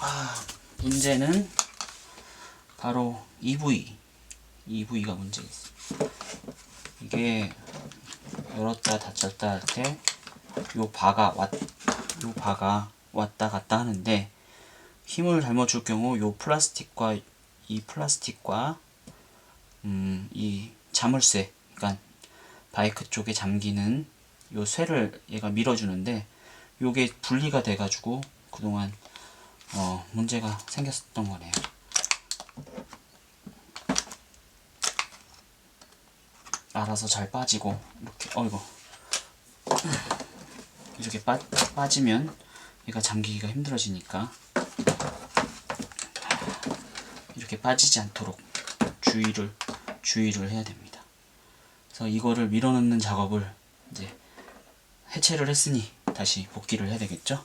아, 문제는 바로 EV. EV가 문제겠어. 이게 열었다 닫혔다 할 때 요 바가 왔, 요 바가 왔다 갔다 하는데 힘을 잘못 줄 경우 요 플라스틱과 이 플라스틱과 음, 이 자물쇠, 그러니까 바이크 쪽에 잠기는 요 쇠를 얘가 밀어주는데 요게 분리가 돼가지고 그동안 어, 문제가 생겼었던 거네요. 알아서 잘 빠지고 이렇게 어이구 이렇게 빠, 빠지면 얘가 잠기기가 힘들어지니까 이렇게 빠지지 않도록 주의를 주의를 해야 됩니다. 그래서 이거를 밀어넣는 작업을 이제 해체를 했으니 다시 복귀를 해야 되겠죠?